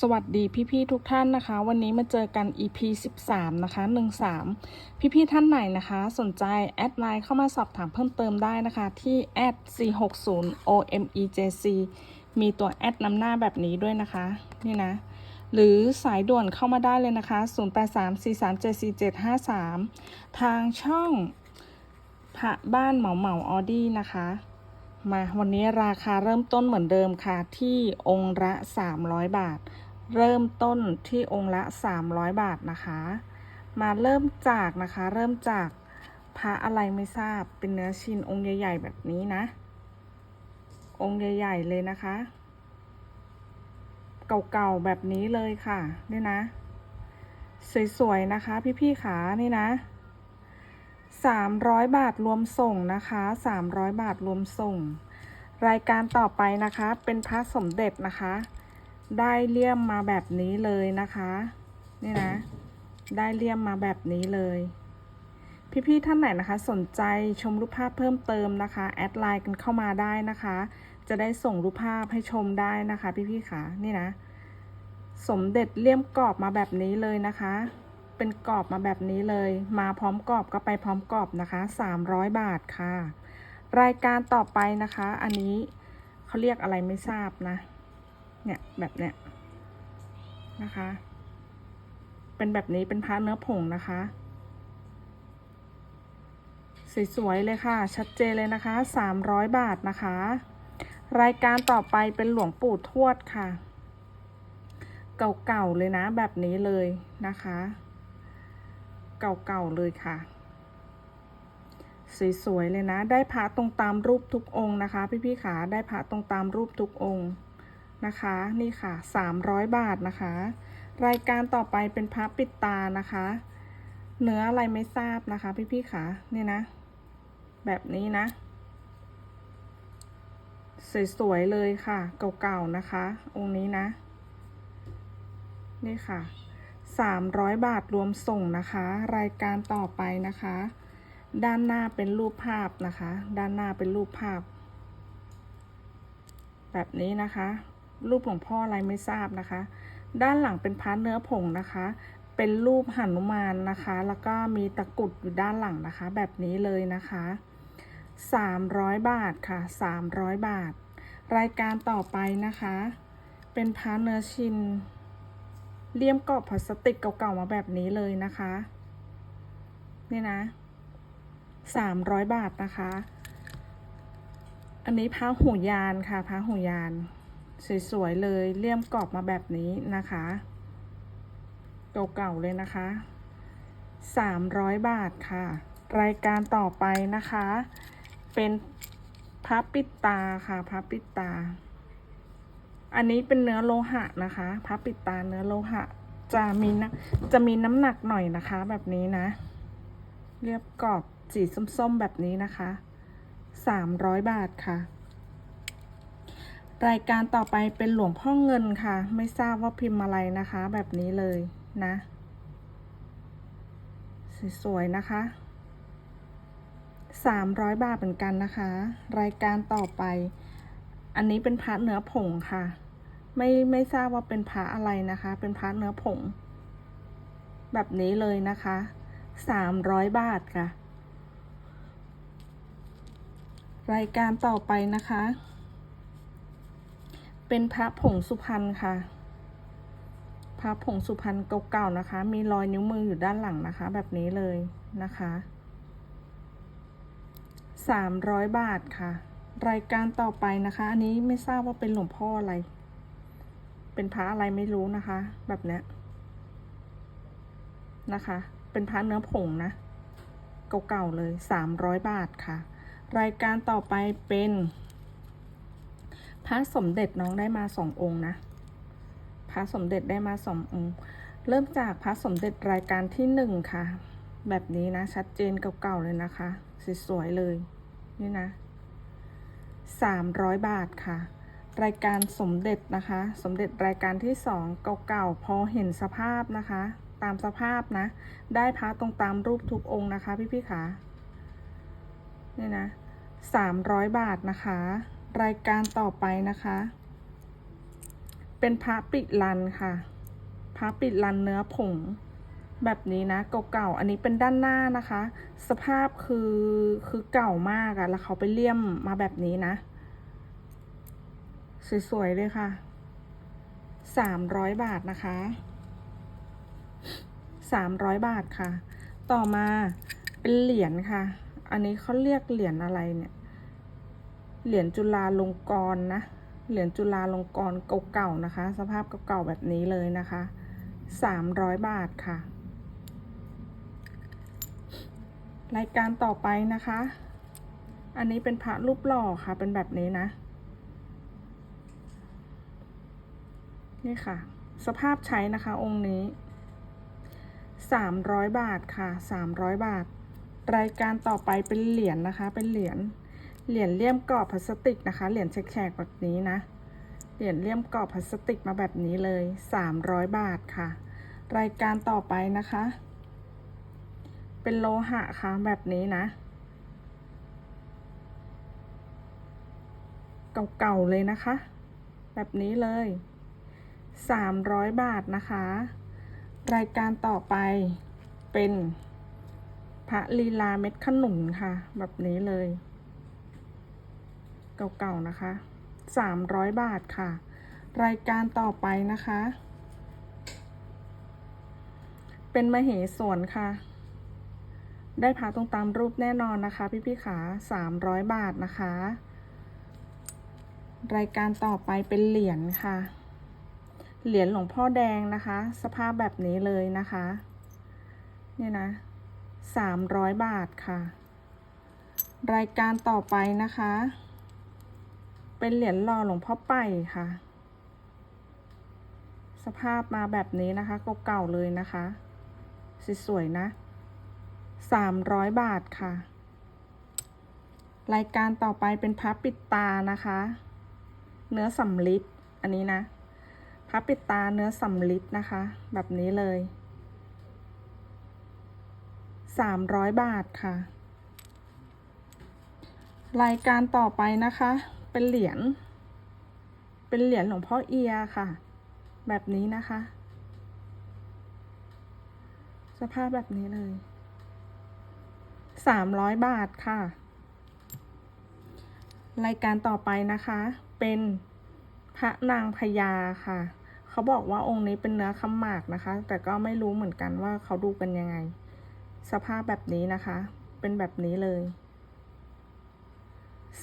สวัสดีพี่ๆทุกท่านนะคะ วันนี้มาเจอกัน EP 13 นะคะ 13 พี่ๆท่านไหนนะคะ สนใจแอดไลน์เข้ามาสอบถามเพิ่มเติมได้นะคะ ที่ @460 omejc มีตัวแอดนำหน้าแบบนี้ด้วยนะคะ นี่นะ หรือสายด่วนเข้ามาได้เลยนะคะ 0834374753 ทางช่องพระบ้านเหมาเหมาออดี้นะคะ มาวันนี้ราคาเริ่มต้นเหมือนเดิมค่ะ ที่องค์ละ 300 บาท เริ่มต้นที่องค์ละ 300 บาทนะคะ มาเริ่มจากนะคะ เริ่มจากพระอะไรไม่ทราบเป็นเนื้อชินองค์ใหญ่ ๆ แบบนี้นะ องค์ใหญ่ ๆ เลยนะคะ เก่าๆแบบนี้เลยค่ะ นี่นะ สวย ๆ นะคะ พี่ๆขานี่นะ 300 บาทรวมส่งนะคะ 300 บาทรวมส่ง รายการต่อไปนะคะ เป็นพระสมเด็จนะคะ ได้เลี่ยมมาแบบนี้เลยนะคะ นี่นะ ได้เลี่ยมมาแบบนี้เลย พี่ๆท่านไหนนะคะ สนใจชมรูปภาพเพิ่มเติมนะคะ แอดไลน์กันเข้ามาได้นะคะ จะได้ส่งรูปภาพให้ชมได้นะคะ พี่ๆค่ะ นี่นะ สมเด็จเลี่ยมกรอบมาแบบนี้เลยนะคะ เป็นกรอบมาแบบนี้เลย มาพร้อมกรอบก็ไปพร้อมกรอบนะคะ 300 บาทค่ะ รายการต่อไปนะคะ อันนี้เขาเรียกอะไรไม่ทราบนะ เนี่ยแบบเนี้ยนะคะ เป็นแบบนี้เป็นพระเนื้อผงนะคะ สวยๆเลยค่ะ ชัดเจนเลยนะคะ 300 บาทนะคะ รายการต่อไปเป็นหลวงปู่ทวดค่ะเก่าๆเลยนะแบบนี้เลยนะคะ เก่าๆเลยค่ะ สวยๆเลยนะ ได้พระตรงตามรูปทุกองค์นะคะ พี่ๆขาได้พระตรงตามรูปทุกองค์นะคะ นี่ค่ะ 300 บาทนะคะ รายการต่อไปเป็นพระปิดตานะคะ เนื้ออะไรไม่ทราบนะคะ พี่ๆขานี่นะ แบบนี้นะสวยๆเลยค่ะ เก่าๆนะคะ องค์นี้นะ นี่ค่ะ 300 บาทรวมส่งนะคะ รายการต่อไปนะคะ ด้านหน้าเป็นรูปภาพนะคะ ด้านหน้าเป็นรูปภาพ แบบนี้นะคะ รูปหลวงพ่ออะไรไม่ทราบนะคะ ด้านหลังเป็นพระเนื้อผงนะคะ เป็นรูปหนุมานนะคะ แล้วก็มีตะกุดอยู่ด้านหลังนะคะ แบบนี้เลยนะคะ 300 บาทค่ะ 300 บาท รายการต่อไปนะคะ เป็นพระเนื้อชิน เลี่ยมกรอบพลาสติกเก่าๆมาแบบนี้เลยนะคะ นี่นะสามร้อยบาทนะคะ อันนี้พระหูยานค่ะพระหูยาน สวยๆเลยเลี่ยมกรอบมาแบบนี้นะคะ เก่าๆเลยนะคะสามร้อยบาทค่ะ รายการต่อไปนะคะ เป็นพระปิดตาค่ะพระปิดตา อันนี้เป็นเนื้อโลหะนะคะพระปิดตาเนื้อโลหะ จะมีนะจะมีน้ำหนักหน่อยนะคะ แบบนี้นะ เรียบกรอบสีส้มๆแบบนี้นะคะ 300 บาทค่ะ รายการต่อไปเป็นหลวงพ่อเงินค่ะ ไม่ทราบว่าพิมพ์อะไรนะคะ แบบนี้เลยนะสวยๆนะคะ300 บาทเหมือนกันนะคะ รายการต่อไป อันนี้เป็นพระเนื้อผงค่ะ ไม่ไม่ทราบว่าเป็นพระอะไรนะคะ เป็นพระเนื้อผง แบบนี้เลยนะคะ300บาทค่ะ รายการต่อไปนะคะ เป็นพระผงสุพรรณค่ะ พระผงสุพรรณเก่าๆนะคะ มีรอยนิ้วมืออยู่ด้านหลังนะคะ แบบนี้เลยนะคะ300บาทค่ะ รายการต่อไปนะคะ อันนี้ไม่ทราบว่าเป็นหลวงพ่ออะไร เป็นพระอะไรไม่รู้นะคะ แบบเนี้ยนะคะ เป็นพระเนื้อผงนะ เก่าๆเลย 300 บาทค่ะ รายการต่อไปเป็น พระสมเด็จน้องได้มาสององค์นะ พระสมเด็จได้มาสององค์ เริ่มจากพระสมเด็จรายการที่หนึ่งค่ะ แบบนี้นะ ชัดเจนเก่าๆเลยนะคะ สวยๆเลย นี่นะ 300 บาทค่ะ รายการสมเด็จนะคะ สมเด็จรายการที่สองเก่าๆพอเห็นสภาพนะคะ ตามสภาพนะ ได้พระตรงตามรูปทุกองค์นะคะพี่ๆขานี่นะ300บาทนะคะ รายการต่อไปนะคะเเป็นพระปิดลันค่ะ พระปิดลันเนื้อผงแบบนี้นะเก่าๆ อันนี้เป็นด้านหน้านะคะ สภาพคือคือเก่ามากอะแล้วเขาไปเลี่ยมมาแบบนี้นะ สวยๆเลยค่ะสามร้อยบาทนะคะสามร้อยบาทค่ะ ต่อมาเป็นเหรียญค่ะ อันนี้เขาเรียกเหรียญอะไรเนี่ย เหรียญจุฬาลงกรณ์นะ เหรียญจุฬาลงกรณ์เก่าๆนะคะ สภาพเก่าๆแบบนี้เลยนะคะสามร้อยบาทค่ะ รายการต่อไปนะคะ อันนี้เป็นพระรูปหล่อค่ะ เป็นแบบนี้นะ นี่ค่ะ สภาพใช้นะคะองค์นี้สามร้อยบาทค่ะสามร้อยบาท รายการต่อไปเป็นเหรียญนะคะ เป็นเหรียญ เหรียญเลี่ยมกรอบพลาสติกนะคะ เหรียญแฉกๆแบบนี้นะ เหรียญเลี่ยมกรอบพลาสติกมาแบบนี้เลยสามร้อยบาทค่ะ รายการต่อไปนะคะ เป็นโลหะค่ะแบบนี้นะ เก่าๆเลยนะคะ แบบนี้เลย สามร้อยบาทนะคะ รายการต่อไปเป็นพระลีลาเม็ดขนุนค่ะ แบบนี้เลย เก่าๆนะคะสามร้อยบาทค่ะ รายการต่อไปนะคะ เป็นมเหสวนค่ะ ได้พาตรงตามรูปแน่นอนนะคะ พี่ๆขาสามร้อยบาทนะคะ รายการต่อไปเป็นเหรียญค่ะ เหรียญหลวงพ่อแดงนะคะ สภาพแบบนี้เลยนะคะ เนี่ยนะสามร้อยบาทค่ะ รายการต่อไปนะคะ เป็นเหรียญหล่อหลวงพ่อไปค่ะ สภาพมาแบบนี้นะคะเก่าๆเลยนะคะสวยๆนะสามร้อยบาทค่ะ รายการต่อไปเป็นพระปิดตานะคะ เนื้อสำลิดอันนี้นะ พระปิดตาเนื้อสำลิดนะคะ แบบนี้เลยสามร้อยบาทค่ะ รายการต่อไปนะคะ เป็นเหรียญ เป็นเหรียญหลวงพ่อเอียค่ะ แบบนี้นะคะ สภาพแบบนี้เลยสามร้อยบาทค่ะ รายการต่อไปนะคะ เป็นพระนางพญาค่ะ เขาบอกว่าองค์นี้เป็นเนื้อคำหมากนะคะ แต่ก็ไม่รู้เหมือนกันว่าเขาดูกันยังไง สภาพแบบนี้นะคะ เป็นแบบนี้เลย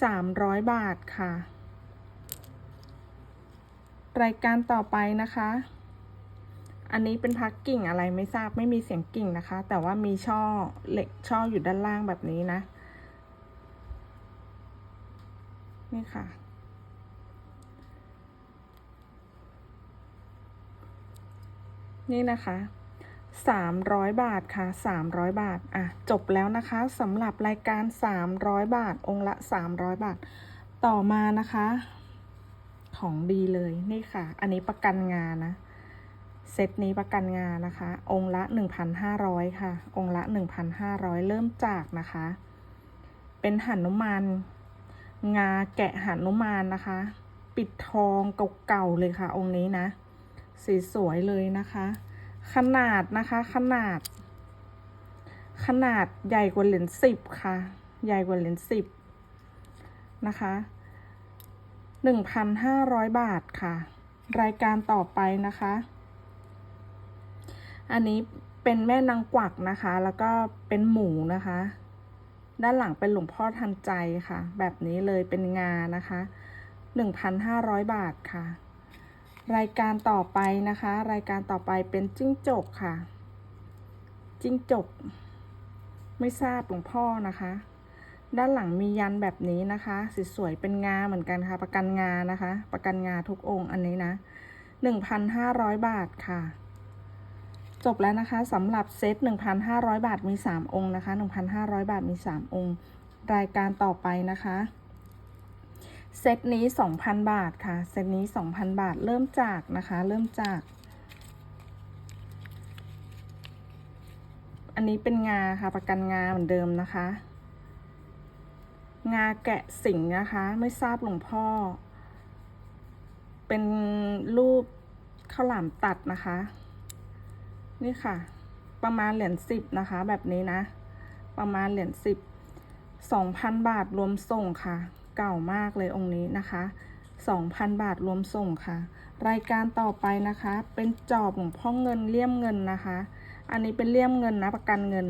สามร้อยบาทค่ะ รายการต่อไปนะคะ อันนี้เป็นพักกิ่งอะไรไม่ทราบไม่มีเสียงกิ่งนะคะ แต่ว่ามีช่อเหล็กช่ออยู่ด้านล่างแบบนี้นะ นี่ค่ะ นี่นะคะสามร้อยบาทค่ะสามร้อยบาท อะ จบแล้วนะคะสำหรับรายการสามร้อยบาท องค์ละสามร้อยบาท ต่อมานะคะ ของดีเลยนี่ค่ะ อันนี้ประกันงานนะ เซตนี้ประกันงานนะคะ องค์ละหนึ่งพันห้าร้อยค่ะ องค์ละหนึ่งพันห้าร้อยเริ่มจากนะคะ เป็นหันุมานงาแกะหันุมานนะคะ ปิดทองเก่าๆเลยค่ะ องค์นี้นะ สีสวยเลยนะคะ ขนาดนะคะ ขนาด ขนาดใหญ่กว่าเหรียญสิบค่ะ ใหญ่กว่าเหรียญสิบนะคะหนึ่งพันห้าร้อยบาทค่ะ รายการต่อไปนะคะ อันนี้เป็นแม่นางกวักนะคะ แล้วก็เป็นหมูนะคะ ด้านหลังเป็นหลวงพ่อทันใจค่ะ แบบนี้เลยเป็นงานะคะหนึ่งพันห้าร้อยบาทค่ะ รายการต่อไปนะคะ รายการต่อไปเป็นจิ้งจกค่ะ จิ้งจก ไม่ทราบหลวงพ่อนะคะ ด้านหลังมียันแบบนี้นะคะสวยเป็นงาเหมือนกันค่ะ ประกันงานะคะ ประกันงาทุกองค์อันนี้นะหนึ่งพันห้าร้อยบาทค่ะ จบแล้วนะคะสำหรับเซต1,500บาทมี3องค์นะคะ1,500บาทมี3องค์ รายการต่อไปนะคะ เซตนี้ 2,000 บาทค่ะ เซตนี้ 2,000 บาท เริ่มจากนะคะ เริ่มจาก อันนี้เป็นงาค่ะ ประกันงาเหมือนเดิมนะคะ งาแกะสิงนะคะ ไม่ทราบหลวงพ่อ เป็นรูปข้าวหลามตัดนะคะ นี่ค่ะ ประมาณเหรียญสิบนะคะ แบบนี้นะ ประมาณเหรียญสิบสองพันบาทรวมส่งค่ะ เก่ามากเลยองค์นี้นะคะสองพันบาทรวมส่งค่ะ รายการต่อไปนะคะ เป็นจอบหลวงพ่อเงินเลี่ยมเงินนะคะ อันนี้เป็นเลี่ยมเงินนะประกันเงิน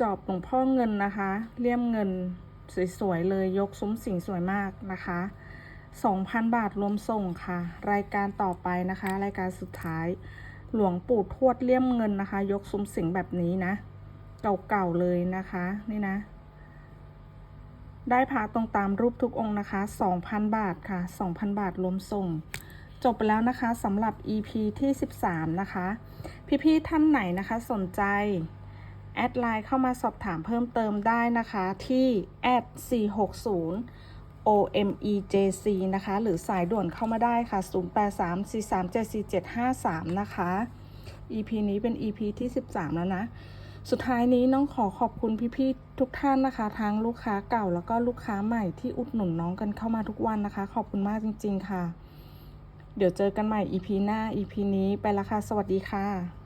จอบหลวงพ่อเงินนะคะ เลี่ยมเงินสวยๆเลยยกซุ้มสิงสวยมากนะคะ 2,000 บาทรวมส่งค่ะ รายการต่อไปนะคะ รายการสุดท้าย หลวงปู่ทวดเลี่ยมเงินนะคะ ยกซุ้มสิงแบบนี้นะ เก่าๆเลยนะคะ นี่นะ ได้พระตรงตามรูปทุกองค์นะคะ 2,000 บาทค่ะ 2,000 บาทรวมส่ง จบไปแล้วนะคะสำหรับ EP ที่ 13 นะคะ พี่ๆท่านไหนนะคะสนใจ แอดไลน์เข้ามาสอบถามเพิ่มเติมได้นะคะที่แอด460 OMEJC นะคะ หรือสายด่วนเข้ามาได้ค่ะ 0834374753 นะคะ EP นี้เป็น EP ที่ 13 แล้วนะ สุดท้ายนี้น้องขอขอบคุณพี่ๆทุกท่านนะคะ ทั้งลูกค้าเก่าแล้วก็ลูกค้าใหม่ที่อุดหนุนน้องกันเข้ามาทุกวันนะคะ ขอบคุณมากจริง ๆ ค่ะ เดี๋ยวเจอกันใหม่ EP หน้า EP นี้ไปละค่ะ สวัสดีค่ะ